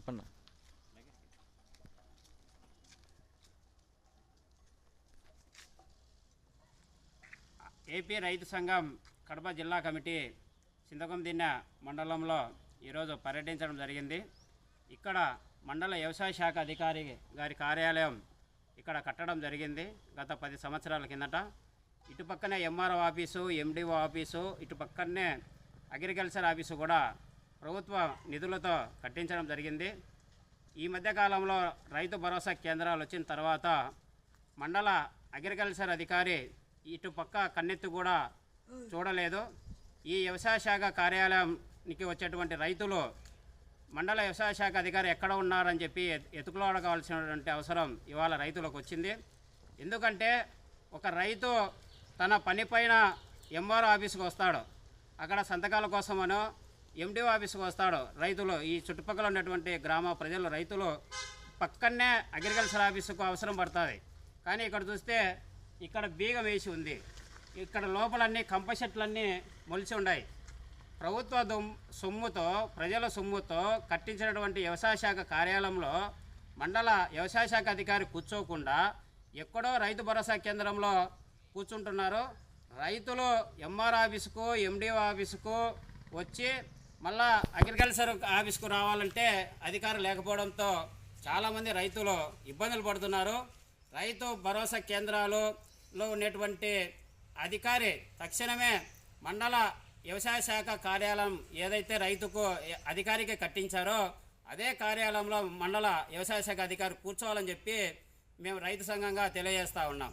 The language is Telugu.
చెప్పన్నా? ఏపీ రైతు సంఘం కడప జిల్లా కమిటీ చింతకొందిన్న మండలంలో ఈరోజు పర్యటించడం జరిగింది. ఇక్కడ మండల వ్యవసాయ శాఖ అధికారి గారి కార్యాలయం ఇక్కడ కట్టడం జరిగింది గత పది సంవత్సరాల కిందట. ఇటు పక్కనే ఎంఆర్ఓ ఆఫీసు ఎండిఓ ఆఫీసు ఇటు పక్కనే అగ్రికల్చర్ ఆఫీసు కూడా ప్రభుత్వ నిధులతో కట్టించడం జరిగింది. ఈ మధ్యకాలంలో రైతు భరోసా కేంద్రాలు వచ్చిన తర్వాత మండల అగ్రికల్చర్ అధికారి ఇటు పక్క కన్నెత్తి కూడా చూడలేదు. ఈ వ్యవసాయ శాఖ కార్యాలయానికి వచ్చేటువంటి రైతులు మండల వ్యవసాయ శాఖ అధికారి ఎక్కడ ఉన్నారని చెప్పి ఎతుకులాడవలసినటువంటి అవసరం ఇవాళ రైతులకు వచ్చింది. ఎందుకంటే ఒక రైతు తన పనిపైన ఎంఆర్ఓ ఆఫీస్కి వస్తాడు. అక్కడ సంతకాల కోసమనో ఎండిఓ ఆఫీస్కి వస్తాడు. రైతులు ఈ చుట్టుపక్కల ఉన్నటువంటి గ్రామ ప్రజలు రైతులు పక్కనే అగ్రికల్చర్ ఆఫీసుకు అవసరం పడుతుంది. కానీ ఇక్కడ చూస్తే ఇక్కడ బీగం వేసి ఉంది. ఇక్కడ లోపలన్నీ కంప చెట్లన్నీ మొలిచి ఉన్నాయి. ప్రభుత్వ సొమ్ముతో ప్రజల సొమ్ముతో కట్టించినటువంటి వ్యవసాయ శాఖ కార్యాలయంలో మండల వ్యవసాయ శాఖ అధికారి కూర్చోకుండా ఎక్కడో రైతు భరోసా కేంద్రంలో కూర్చుంటున్నారు. రైతులు ఎంఆర్ ఆఫీసుకు ఎండిఓ ఆఫీసుకు వచ్చి మళ్ళా అగ్రికల్చర్ ఆఫీస్కు రావాలంటే అధికారం లేకపోవడంతో చాలామంది రైతులు ఇబ్బందులు పడుతున్నారు. రైతు భరోసా కేంద్రాలలో ఉన్నటువంటి అధికారి తక్షణమే మండల వ్యవసాయ శాఖ కార్యాలయం ఏదైతే రైతుకు అధికారికి కట్టించారో అదే కార్యాలయంలో మండల వ్యవసాయ శాఖ అధికారి కూర్చోవాలని చెప్పి మేము రైతు సంఘంగా తెలియజేస్తూ ఉన్నాం.